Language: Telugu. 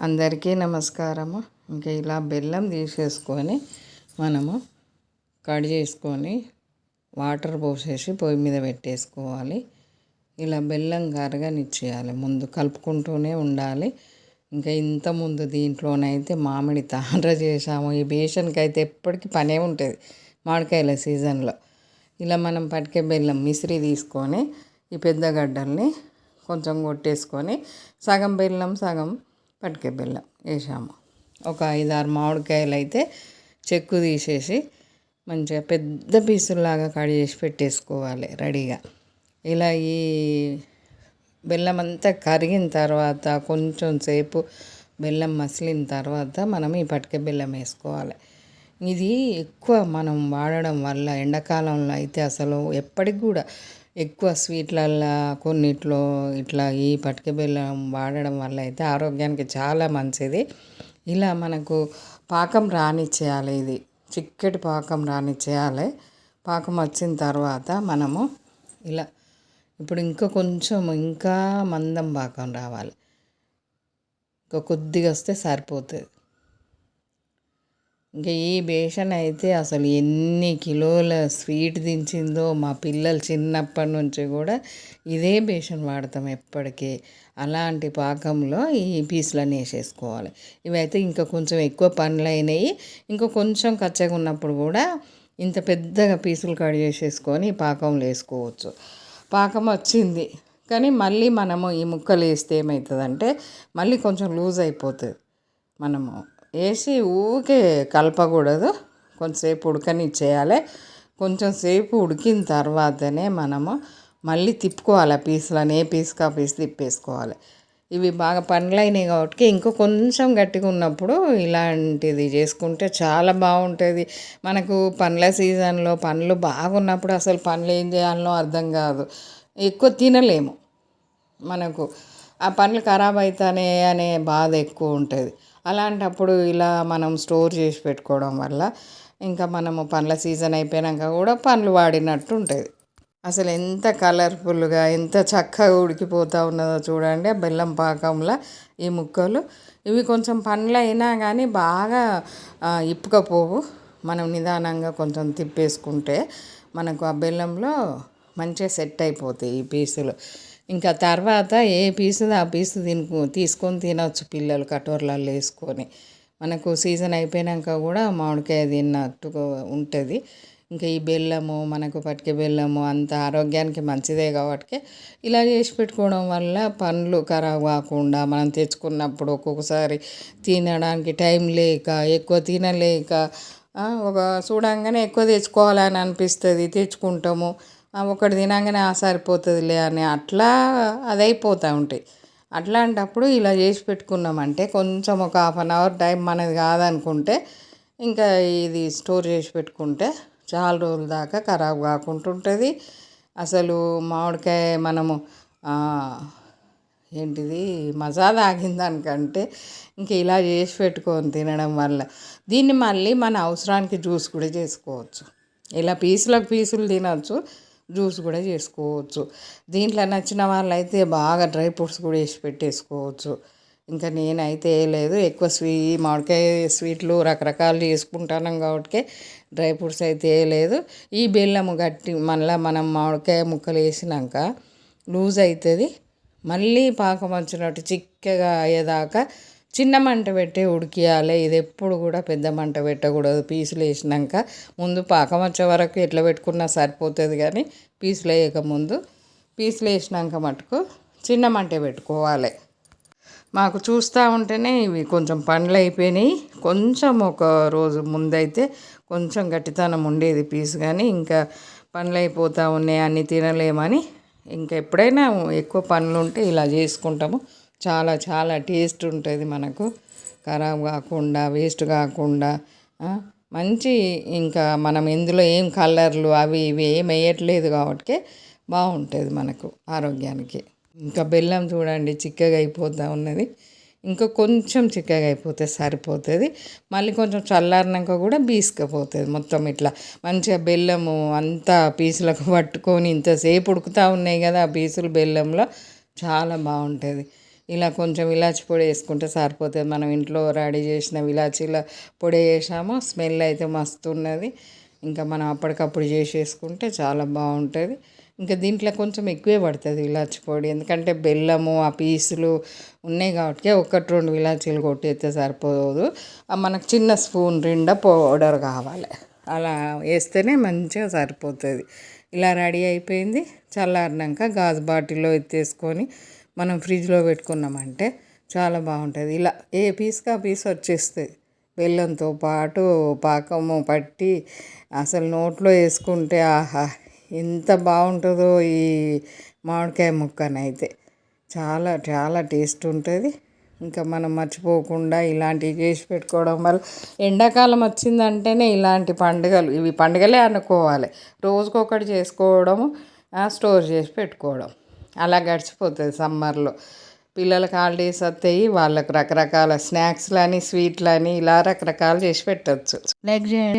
అందరికీ నమస్కారము. ఇంకా ఇలా బెల్లం తీసేసుకొని మనము కట్ చేసుకొని వాటర్ పోసేసి పొయ్యి మీద పెట్టేసుకోవాలి. ఇలా బెల్లం కరగనిచ్చేయాలి ముందు కలుపుకుంటూనే ఉండాలి. ఇంకా ఇంత ముందు దీంట్లోనైతే మామిడి తాండ్ర చేసాము ఈ బేషన్కి అయితే ఎప్పటికీ పనే ఉంటుంది మామిడికాయల సీజన్లో. ఇలా మనం పట్టుకే బెల్లం మిసిరి తీసుకొని ఈ పెద్ద గడ్డల్ని కొంచెం కొట్టేసుకొని సగం బెల్లం సగం పటిక బెల్లం వేసాము. ఒక ఐదారు మామిడికాయలు అయితే చెక్కు తీసేసి మంచిగా పెద్ద పీసుల్లాగా కట్ చేసి పెట్టేసుకోవాలి రెడీగా. ఇలా ఈ బెల్లం అంతా కరిగిన తర్వాత కొంచెం సేపు బెల్లం మసిలిన తర్వాత మనం ఈ పటిక బెల్లం వేసుకోవాలి. ఇది ఎక్కువ మనం వాడడం వల్ల ఎండాకాలంలో అయితే అసలు ఎప్పటికి కూడా ఎక్కువ స్వీట్లల్లో కొన్నిట్లో ఇట్లా ఈ పటిక బెల్లం వాడడం వల్ల అయితే ఆరోగ్యానికి చాలా మంచిది. ఇలా మనకు పాకం రానిచ్చేయాలి ఇది. చిక్కటి పాకం రానిచ్చేయాలి. పాకం వచ్చిన తర్వాత మనము ఇలా ఇప్పుడు ఇంకా కొంచెం ఇంకా మందం పాకం రావాలి. ఇంకా కొద్దిగా వస్తే సరిపోతుంది. ఇంకా ఈ బేషన్ అయితే అసలు ఎన్ని కిలోల స్వీట్ దించిందో మా పిల్లలు చిన్నప్పటి నుంచి కూడా ఇదే బేషన్ వాడతాం ఎప్పటికీ. అలాంటి పాకంలో ఈ పీసులన్నీ వేసేసుకోవాలి. ఇవైతే ఇంకా కొంచెం ఎక్కువ పనులు అయినాయి. ఇంకా కొంచెం కచ్చగా ఉన్నప్పుడు కూడా ఇంత పెద్దగా పీసులు కట్ చేసేసుకొని పాకంలో వేసుకోవచ్చు. పాకం వచ్చింది. కానీ మళ్ళీ మనము ఈ ముక్కలు వేస్తే ఏమవుతుందంటే మళ్ళీ కొంచెం లూజ్ అయిపోతుంది మనము. వేసి ఊకే కలపకూడదు. కొంచెంసేపు ఉడకనిచ్చేయాలి. కొంచెం సేపు ఉడికిన తర్వాతనే మనము మళ్ళీ తిప్పుకోవాలి పీసులని ఏ పీస్కా పీస్ తిప్పేసుకోవాలి. ఇవి బాగా పండ్లైనవి కాబట్టి ఇంకో కొంచెం గట్టిగా ఉన్నప్పుడు ఇలాంటిది చేసుకుంటే చాలా బాగుంటుంది. మనకు పండ్ల సీజన్లో పండ్లు బాగున్నప్పుడు అసలు పండ్లు ఏం చేయాలో అర్థం కాదు. ఎక్కువ తినలేము. మనకు ఆ పండ్లు ఖరాబ్ అవుతానే అనే బాధ ఎక్కువ ఉంటుంది. అలాంటప్పుడు ఇలా మనం స్టోర్ చేసి పెట్టుకోవడం వల్ల ఇంకా మనము పండ్ల సీజన్ అయిపోయాక కూడా పండ్లు వాడినట్టు ఉంటుంది. అసలు ఎంత కలర్ఫుల్గా ఎంత చక్కగా ఉడికిపోతూ ఉన్నదో చూడండి. బెల్లం పాకంలో ఈ ముక్కలు. ఇవి కొంచెం పండ్లు అయినా కానీ బాగా ఇప్పుకపోవు. మనం నిదానంగా కొంచెం తిప్పేసుకుంటే మనకు ఆ బెల్లంలో మంచిగా సెట్ అయిపోతాయి ఈ పీసులు. ఇంకా తర్వాత ఏ పీసు ఆ పీసు తిను తీసుకొని తినవచ్చు పిల్లలు కటోర్లలో వేసుకొని. మనకు సీజన్ అయిపోయాక కూడా మామిడికాయ తిన్నట్టు ఉంటుంది. ఇంకా ఈ బెల్లము మనకు పట్టిక బెల్లము అంత ఆరోగ్యానికి మంచిదే కాబట్టి ఇలా చేసి పెట్టుకోవడం వల్ల పండ్లు ఖరాబ్ కాకుండా మనం తెచ్చుకున్నప్పుడు ఒక్కొక్కసారి తినడానికి టైం లేక ఎక్కువ తినలేక ఒక చూడంగానే ఎక్కువ తెచ్చుకోవాలని అనిపిస్తుంది. తెచ్చుకుంటాము. ఒకటి తినగానే ఆ సరిపోతుందిలే అని అట్లా అది అయిపోతూ ఉంటాయి అట్లాంటప్పుడు ఇలా చేసి పెట్టుకున్నామంటే కొంచెం ఒక హాఫ్ అన్ అవర్ టైం మనది కాదనుకుంటే ఇంకా ఇది స్టోర్ చేసి పెట్టుకుంటే చాలా రోజుల దాకా ఖరాబ్ కాకుండా ఉంటుంది. అసలు మామిడికాయ మనము ఏంటిది మజా తాగిన ఇంక ఇలా చేసి పెట్టుకొని తినడం వల్ల. దీన్ని మళ్ళీ మన అవసరానికి జ్యూస్ కూడా చేసుకోవచ్చు. ఇలా పీసులకు పీసులు తినవచ్చు జ్యూస్ కూడా చేసుకోవచ్చు. దీంట్లో నచ్చిన వాళ్ళైతే బాగా డ్రై ఫ్రూట్స్ కూడా వేసి పెట్టేసుకోవచ్చు. ఇంకా నేనైతే లేదు ఎక్కువ స్వీ మామిడికాయ స్వీట్లు రకరకాలు చేసుకుంటాను కాబట్టి డ్రై ఫ్రూట్స్ అయితే వేయలేదు ఈ బెల్లం గట్టి మళ్ళీ మనం మామిడికాయ ముక్కలు వేసినాక లూజ్ అవుతుంది మళ్ళీ పాకం వచ్చినట్టు చిక్కగా అయ్యేదాకా చిన్న మంట పెట్టి ఉడికియాలి. ఇది ఎప్పుడు కూడా పెద్ద మంట పెట్టకూడదు. పీసులు వేసినాక ముందు పాకం వచ్చే వరకు ఎట్లా పెట్టుకున్నా సరిపోతుంది కానీ పీసులు వేయక ముందు పీసులు వేసినాక మటుకు చిన్న మంట పెట్టుకోవాలి. మాకు చూస్తూ ఉంటేనే ఇవి కొంచెం పండ్లు అయిపోయినాయి. కొంచెం ఒక రోజు ముందైతే కొంచెం గట్టితనం ఉండేది పీసు కానీ ఇంకా పండ్లు అయిపోతూ ఉన్నాయి అన్నీ తినలేమని. ఇంకా ఎప్పుడైనా ఎక్కువ పనులు ఉంటే ఇలా చేసుకుంటాము. చాలా చాలా టేస్ట్ ఉంటుంది మనకు. ఖరాబ్ కాకుండా వేస్ట్ కాకుండా మంచి ఇంకా మనం ఇందులో ఏం కలర్లు అవి ఇవి ఏం వేయట్లేదు కాబట్టి బాగుంటుంది మనకు ఆరోగ్యానికి. ఇంకా బెల్లం చూడండి చిక్కగా అయిపోతూ ఉన్నది. ఇంకా కొంచెం చిక్కగా అయిపోతే సరిపోతుంది. మళ్ళీ కొంచెం చల్లారినాక కూడా బీసుకపోతుంది మొత్తం ఇట్లా. మంచిగా బెల్లము అంతా పీసులకు పట్టుకొని ఇంతసేపు ఉడుకుతూ ఉన్నాయి కదా ఆ పీసులు బెల్లంలో. చాలా బాగుంటుంది. ఇలా కొంచెం ఇలాచి పొడి వేసుకుంటే సరిపోతుంది. మనం ఇంట్లో రెడీ చేసిన ఇలాచీల పొడి వేసాము. స్మెల్ అయితే మస్తు ఉన్నది. ఇంకా మనం అప్పటికప్పుడు చేసేసుకుంటే చాలా బాగుంటుంది. ఇంకా దీంట్లో కొంచెం ఎక్కువే పడుతుంది ఇలాచి పొడి. ఎందుకంటే బెల్లము ఆ పీసులు ఉన్నాయి కాబట్టి ఒకటి రెండు ఇలాచీలు కొట్టేస్తే సరిపోదు. ఆ మనకు చిన్న స్పూన్ నిండా పౌడర్ కావాలి. అలా వేస్తేనే మంచిగా సరిపోతుంది. ఇలా రెడీ అయిపోయింది. చల్లారినాక గాజు బాటిల్లో ఎత్తేసుకొని మనం ఫ్రిడ్జ్లో పెట్టుకున్నామంటే చాలా బాగుంటుంది. ఇలా ఏ పీస్కి ఆ పీస్ వచ్చేస్తుంది. బెల్లంతో పాటు పాకము పట్టి అసలు నోట్లో వేసుకుంటే ఆహా! ఎంత బాగుంటుందో ఈ మామిడికాయ ముక్కనైతే. చాలా చాలా టేస్ట్ ఉంటుంది. ఇంకా మనం మర్చిపోకుండా ఇలాంటివి చేసి పెట్టుకోవడం వల్ల ఎండాకాలం వచ్చిందంటేనే ఇలాంటి పండుగలు ఇవి పండుగలే అనుకోవాలి. రోజుకొకటి చేసుకోవడము స్టోర్ చేసి పెట్టుకోవడం. అలా గడిచిపోతుంది సమ్మర్లో. పిల్లలకి హాలిడేస్ వస్తాయి వాళ్ళకు రకరకాల స్నాక్స్లని స్వీట్లని ఇలా రకరకాలు చేసి పెట్టచ్చు. లైక్ చేయండి